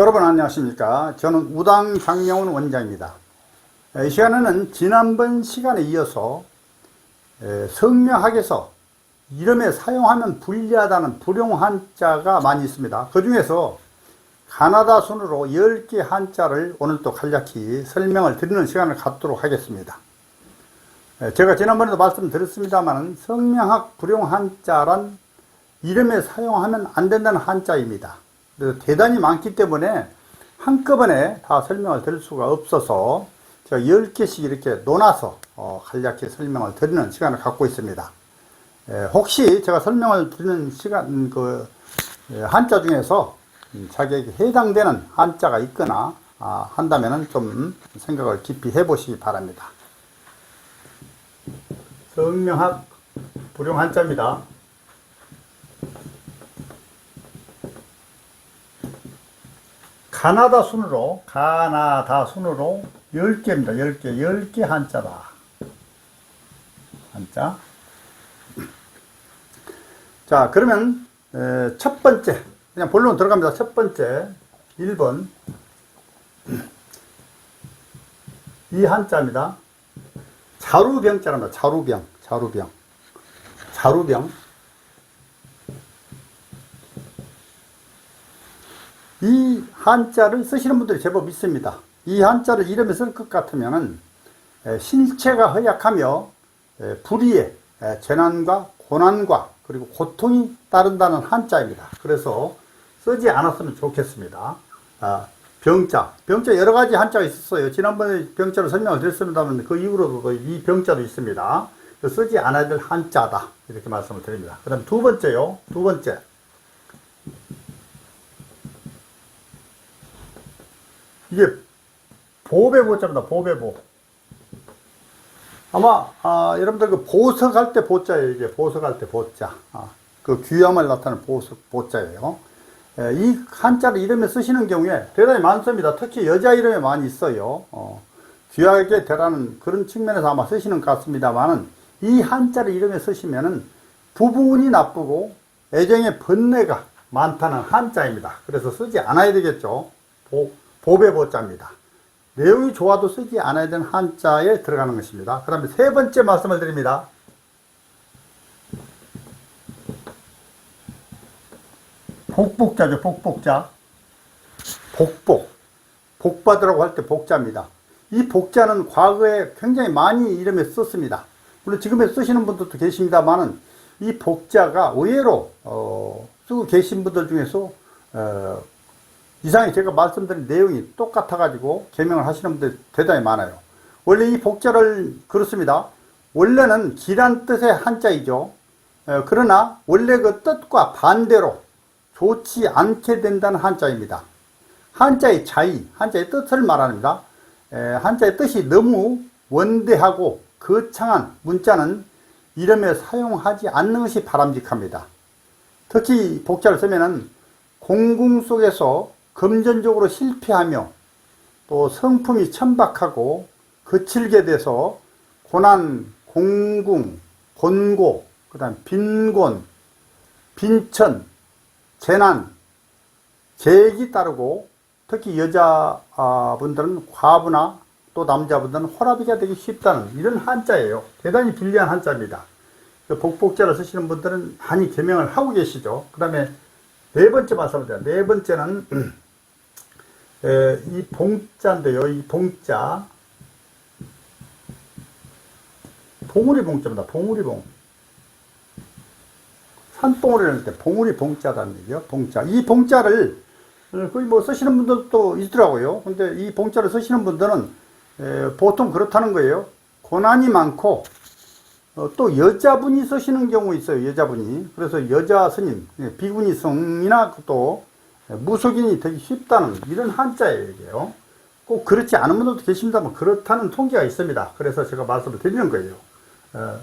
여러분 안녕하십니까. 저는 우당 장명훈 원장입니다. 이 시간에는 지난번 시간에 이어서 에, 성명학에서 이름에 사용하면 불리하다는 불용 한자가 많이 있습니다. 그 중에서 가나다 순으로 10개 한자를 오늘 또 간략히 설명을 드리는 시간을 갖도록 하겠습니다. 에, 제가 지난번에도 말씀드렸습니다만 성명학 불용 한자란 이름에 사용하면 안 된다는 한자입니다. 대단히 많기 때문에 한꺼번에 다 설명을 드릴 수가 없어서 제가 10개씩 이렇게 논아서 어, 간략히 설명을 드리는 시간을 갖고 있습니다. 에, 혹시 제가 설명을 드리는 시간, 그, 에, 한자 중에서 음, 자기에게 해당되는 한자가 있거나 아, 한다면 좀 생각을 깊이 해보시기 바랍니다. 성명학 불용 한자입니다. 가나다 순으로 가나다 순으로 10개입니다. 10개. 10개 한자다. 한자. 자, 그러면 에, 첫 번째 그냥 본론 들어갑니다. 첫 번째 1번 이 한자입니다. 자루병자랍니다. 자루병. 자루병. 자루병. 이 한자를 쓰시는 분들이 제법 있습니다. 이 한자를 이름에 쓸 것 같으면은 에, 신체가 허약하며 에, 불의에 에, 재난과 고난과 그리고 고통이 따른다는 한자입니다. 그래서 쓰지 않았으면 좋겠습니다. 아, 병자, 병자 여러 가지 한자가 있었어요. 지난번에 병자로 설명을 드렸습니다만 그 이후로도 그이 병자도 있습니다. 쓰지 않아야 될 한자다 이렇게 말씀을 드립니다. 그다음 두 번째요. 두 번째. 이게 보배보자입니다. 보배보. 아마 아, 여러분들 그 보석할 때 보자예요. 이게 보석할 때 보자. 아, 그 귀함을 나타내는 보석 보자예요. 에, 이 한자를 이름에 쓰시는 경우에 대단히 많습니다. 특히 여자 이름에 많이 있어요. 어, 귀하게 되라는 그런 측면에서 아마 쓰시는 것 같습니다만은 이 한자를 이름에 쓰시면은 부분이 나쁘고 애정의 번뇌가 많다는 한자입니다. 그래서 쓰지 않아야 되겠죠. 보, 보배보자입니다. 내용이 좋아도 쓰지 않아야 되는 한자에 들어가는 것입니다. 그 다음에 세 번째 말씀을 드립니다. 복복자죠, 복복자. 복복. 복받으라고 할 때 복자입니다. 이 복자는 과거에 굉장히 많이 이름에 썼습니다. 물론 지금에 쓰시는 분들도 계십니다만은 이 복자가 의외로 어, 쓰고 계신 분들 중에서 어, 이상히 제가 말씀드린 내용이 똑같아가지고 개명을 하시는 분들이 대단히 많아요. 원래 이 복자를 그렇습니다. 원래는 기란 뜻의 한자이죠. 어, 그러나 원래 그 뜻과 반대로 좋지 않게 된다는 한자입니다. 한자의 자의, 한자의 뜻을 말합니다. 에, 한자의 뜻이 너무 원대하고 거창한 문자는 이름에 사용하지 않는 것이 바람직합니다. 특히 복자를 쓰면은 공궁 속에서 금전적으로 실패하며 또 성품이 천박하고 거칠게 돼서 고난, 공궁, 곤고, 그 다음 빈곤, 빈천, 재난, 계획이 따르고 특히 여자분들은 과부나 또 남자분들은 호라비가 되기 쉽다는 이런 한자예요. 대단히 불리한 한자입니다. 복복자를 쓰시는 분들은 많이 개명을 하고 계시죠. 그 다음에 네 번째 말씀입니다. 네 번째는 에, 이 봉자인데요. 이 봉자 봉우리 봉자입니다. 봉우리 봉. 산봉우리를 할때 봉우리 봉자라는 얘기요. 봉자. 이 봉자를 어, 거의 뭐 쓰시는 분들도 있더라고요. 근데 이 봉자를 쓰시는 분들은 에, 보통 그렇다는 거예요. 고난이 많고 어, 또 여자분이 쓰시는 경우 있어요. 여자분이. 그래서 여자 스님, 예, 비구니 성이나 또 무속인이 되기 쉽다는 이런 한자예요. 이게요. 꼭 그렇지 않은 분들도 계십니다만 그렇다는 통계가 있습니다. 그래서 제가 말씀을 드리는 거예요. 어,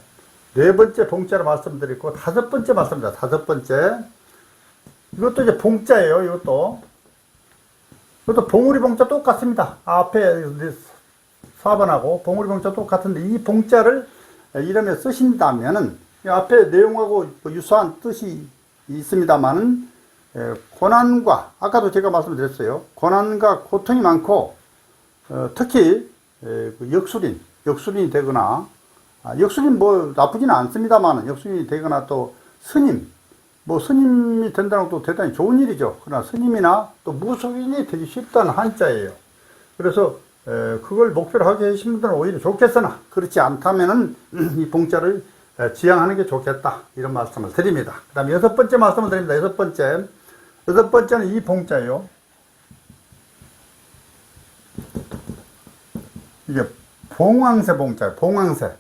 네 번째 봉자로 말씀드리고 다섯 번째 말씀입니다. 다섯 번째. 이것도 이제 봉자예요. 이것도. 이것도 봉우리 봉자 똑같습니다. 앞에 4번하고 봉우리 봉자 똑같은데 이 봉자를 이름에 쓰신다면은 이 앞에 내용하고 뭐 유사한 뜻이 있습니다만은 에, 고난과 아까도 제가 말씀드렸어요. 고난과 고통이 많고 어, 특히 에, 그 역술인, 역술인이 되거나 아, 역술인 뭐 나쁘지는 않습니다만 역술인이 되거나 또 스님, 뭐 스님이 된다는 것도 대단히 좋은 일이죠. 그러나 스님이나 또 무속인이 되기 쉽다는 한자예요. 그래서 에, 그걸 목표로 하게 하신 분들은 오히려 좋겠으나 그렇지 않다면은 이 봉자를 에, 지향하는 게 좋겠다 이런 말씀을 드립니다. 그다음 여섯 번째 말씀을 드립니다. 여섯 번째 여섯 번째는 이 봉자요. 이게 봉황새 봉자예요. 봉황새.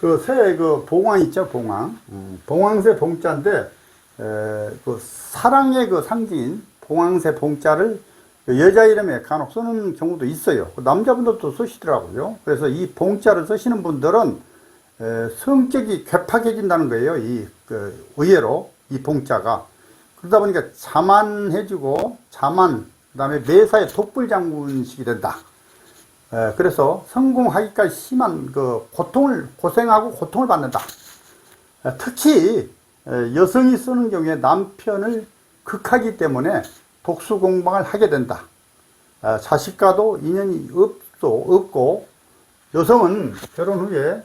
그새그 봉황 있죠 봉황 음, 봉황새 봉자인데 에, 그 사랑의 그 상징인 봉황새 봉자를 그 여자 이름에 간혹 쓰는 경우도 있어요 그 남자분들도 쓰시더라고요 그래서 이 봉자를 쓰시는 분들은 에, 성격이 괴팍해진다는 거예요 이 그, 의외로 이 봉자가 그러다 보니까 자만해지고 자만 그다음에 매사에 독불장군식이 된다 에, 그래서 성공하기까지 심한 그 고통을 고생하고 고통을 받는다. 에, 특히 에, 여성이 쓰는 경우에 남편을 극하기 때문에 독수 공방을 하게 된다. 에, 자식과도 인연이 없도 없고 여성은 결혼 후에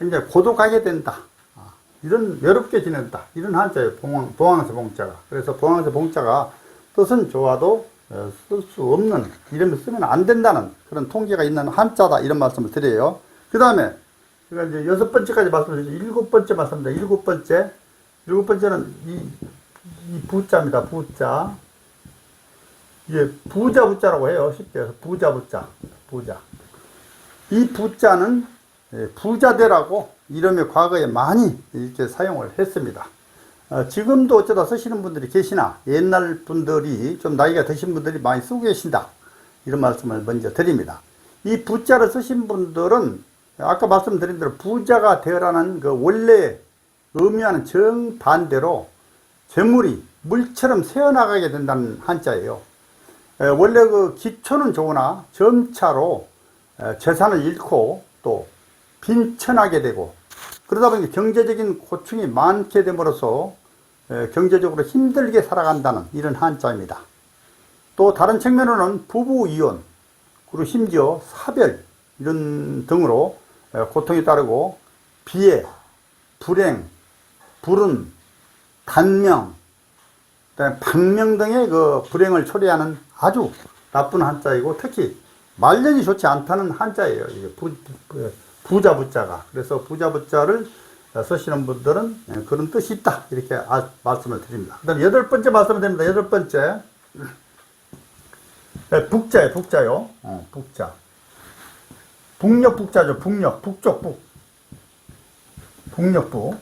굉장히 고독하게 된다. 아, 이런 외롭게 지낸다. 이런 한자예요. 봉황, 봉황새 봉자가. 그래서 봉황새 봉자가 뜻은 좋아도 어, 쓸수 없는 이름을 쓰면 안 된다는 그런 통계가 있는 한자다 이런 말씀을 드려요. 그 다음에 제가 이제 여섯 번째까지 말씀드리죠. 일곱 번째 말씀입니다. 일곱 번째 일곱 번째는 이, 이 부자입니다. 부자 이게 부자 부자라고 해요. 쉽게 해서 부자 부자 부자 이 부자는 예, 부자대라고 이름의 과거에 많이 이렇게 사용을 했습니다. 어, 지금도 어쩌다 쓰시는 분들이 계시나 옛날 분들이 좀 나이가 드신 분들이 많이 쓰고 계신다. 이런 말씀을 먼저 드립니다. 이 부자를 쓰신 분들은 아까 말씀드린 대로 부자가 되어라는 그 원래 의미하는 정반대로 재물이 물처럼 새어나가게 된다는 한자예요. 에, 원래 그 기초는 좋으나 점차로 에, 재산을 잃고 또 빈천하게 되고 그러다 보니까 경제적인 고충이 많게 됨으로써 에, 경제적으로 힘들게 살아간다는 이런 한자입니다. 또 다른 측면으로는 부부 이혼 그리고 심지어 사별 이런 등으로 에, 고통이 따르고 비애, 불행, 불운, 단명, 박명 등의 그 불행을 초래하는 아주 나쁜 한자이고 특히 말년이 좋지 않다는 한자예요. 부자 부자가. 그래서 부자 부자를 쓰시는 분들은 그런 뜻이 있다. 이렇게 아, 말씀을 드립니다. 그 다음에 여덟 번째 말씀을 드립니다. 여덟 번째. 네, 북자예요, 북자요. 어, 북자. 북녘 북자죠. 북녘, 북쪽 북. 북녘 북.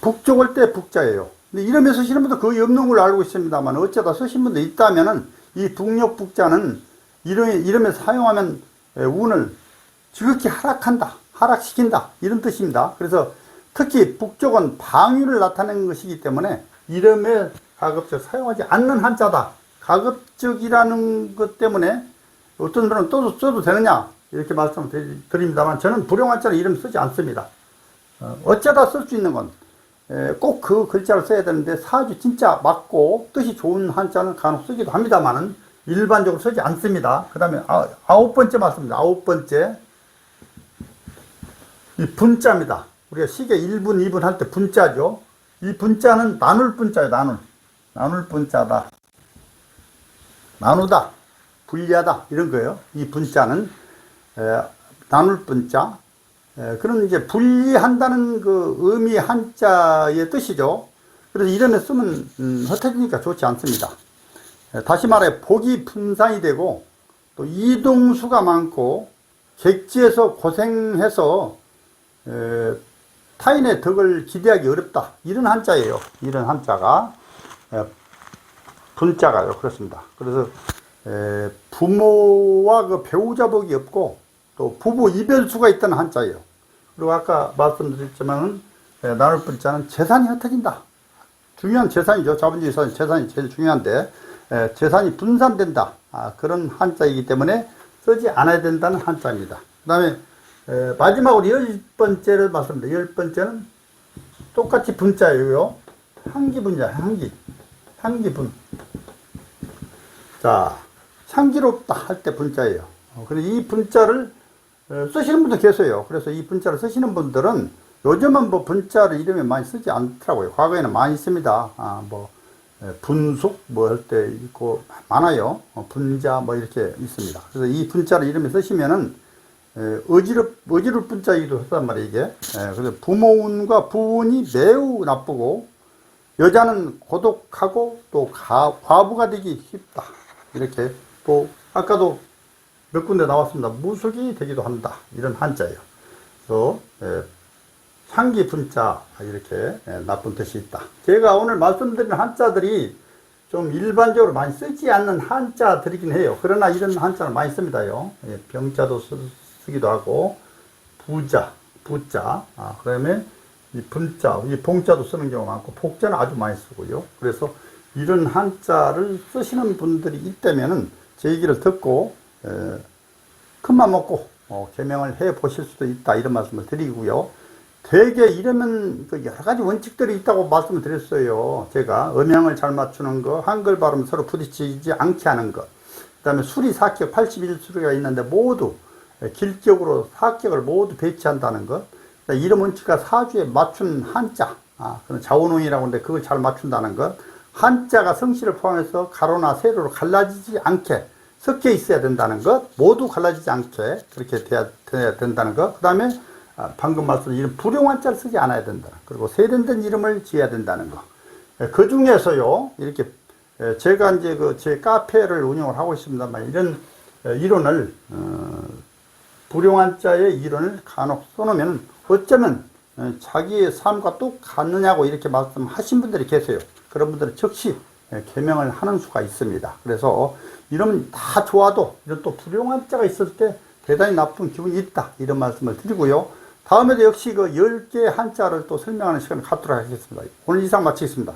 북쪽을 때 북자예요. 근데 이름에 쓰시는 분도 거의 없는 걸로 알고 있습니다만 어쩌다 쓰신 분도 있다면은 이 북녘 북자는 이름에, 이름에 사용하면 운을 지극히 하락한다. 하락시킨다. 이런 뜻입니다. 그래서 특히 북쪽은 방위를 나타내는 것이기 때문에 이름에 가급적 사용하지 않는 한자다. 가급적이라는 것 때문에 어떤 분은 또 써도 되느냐 이렇게 말씀을 드립니다만 저는 불용한자로 이름 쓰지 않습니다. 어, 어쩌다 쓸 수 있는 건 꼭 그 글자를 써야 되는데 사주 진짜 맞고 뜻이 좋은 한자는 간혹 쓰기도 합니다만은 일반적으로 쓰지 않습니다. 그 다음에 아홉 번째 말씀입니다. 아홉 번째 이 분자입니다. 우리가 시계 1분, 2분 할 때 분자죠. 이 분자는 나눌 분자예요. 나눌. 나눌 분자다. 나누다. 분리하다. 이런 거예요. 이 분자는 에, 나눌 분자. 에, 그런 이제 분리한다는 그 의미 한자의 뜻이죠. 그래서 이름에 쓰면 음, 흩어지니까 좋지 않습니다. 에, 다시 말해 복이 분산이 되고 또 이동수가 많고 객지에서 고생해서 에, 타인의 덕을 기대하기 어렵다. 이런 한자예요. 이런 한자가 에, 분자가요. 그렇습니다. 그래서 에, 부모와 그 배우자 복이 없고 또 부부 이별수가 있다는 한자예요. 그리고 아까 말씀드렸지만은 에, 나눌 분자는 재산이 흩어진다. 중요한 재산이죠. 자본주의 사는 재산이 제일 중요한데 에, 재산이 분산된다. 아, 그런 한자이기 때문에 쓰지 않아야 된다는 한자입니다. 그 다음에 에, 마지막으로 열 번째를 말씀드립니다. 열 번째는 똑같이 분자예요. 향기 분자, 향기. 향기 분. 자, 향기롭다 할 때 분자예요. 어, 근데 이 분자를 어, 쓰시는 분도 계세요. 그래서 이 분자를 쓰시는 분들은 요즘은 뭐 분자를 이름에 많이 쓰지 않더라고요. 과거에는 많이 씁니다. 아, 뭐, 에, 분숙 뭐 할 때 있고 많아요. 어, 분자 뭐 이렇게 있습니다. 그래서 이 분자를 이름에 쓰시면은 에, 어지럽, 어지럽 분자이기도 하단 말이에요, 이게. 에, 그래서 부모운과 부운이 매우 나쁘고, 여자는 고독하고 또 가, 과부가 되기 쉽다. 이렇게 또, 아까도 몇 군데 나왔습니다. 무속이 되기도 한다. 이런 한자예요. 그래서, 에, 향기 분자, 이렇게 에, 나쁜 뜻이 있다. 제가 오늘 말씀드린 한자들이 좀 일반적으로 많이 쓰지 않는 한자들이긴 해요. 그러나 이런 한자를 많이 씁니다요. 예, 병자도 쓰, 쓰기도 하고, 부자, 부자, 아, 그 다음에 이 분자, 이 봉자도 쓰는 경우가 많고, 복자는 아주 많이 쓰고요. 그래서 이런 한자를 쓰시는 분들이 있다면은 제 얘기를 듣고, 에, 큰맘 먹고, 어, 개명을 해 보실 수도 있다. 이런 말씀을 드리고요. 되게 이러면 그 여러 가지 원칙들이 있다고 말씀을 드렸어요. 제가 음양을 잘 맞추는 거, 한글 발음 서로 부딪히지 않게 하는 것. 그 다음에 수리 사격 81수리가 있는데 모두 길격으로 사격을 모두 배치한다는 것. 그다음에 이름 원칙과 사주에 맞춘 한자. 아, 그런 자원웅이라고 하는데 그걸 잘 맞춘다는 것. 한자가 성씨를 포함해서 가로나 세로로 갈라지지 않게 섞여 있어야 된다는 것. 모두 갈라지지 않게 그렇게 돼야, 돼야 된다는 것. 그 다음에 아, 방금 말씀드린 이름 불용한자를 쓰지 않아야 된다. 그리고 세련된 이름을 지어야 된다는 거. 그 중에서요, 이렇게 에, 제가 이제 그 제 카페를 운영을 하고 있습니다만 이런 에, 이론을 어, 불용한 자의 이론을 간혹 써놓으면 어쩌면 어, 자기의 삶과 똑같느냐고 이렇게 말씀하신 분들이 계세요. 그런 분들은 즉시 에, 개명을 하는 수가 있습니다. 그래서 이러면 다 좋아도 이런 또 불용한 자가 있을 때 대단히 나쁜 기분이 있다. 이런 말씀을 드리고요. 다음에도 역시 그 10개 한자를 또 설명하는 시간을 갖도록 하겠습니다. 오늘 이상 마치겠습니다.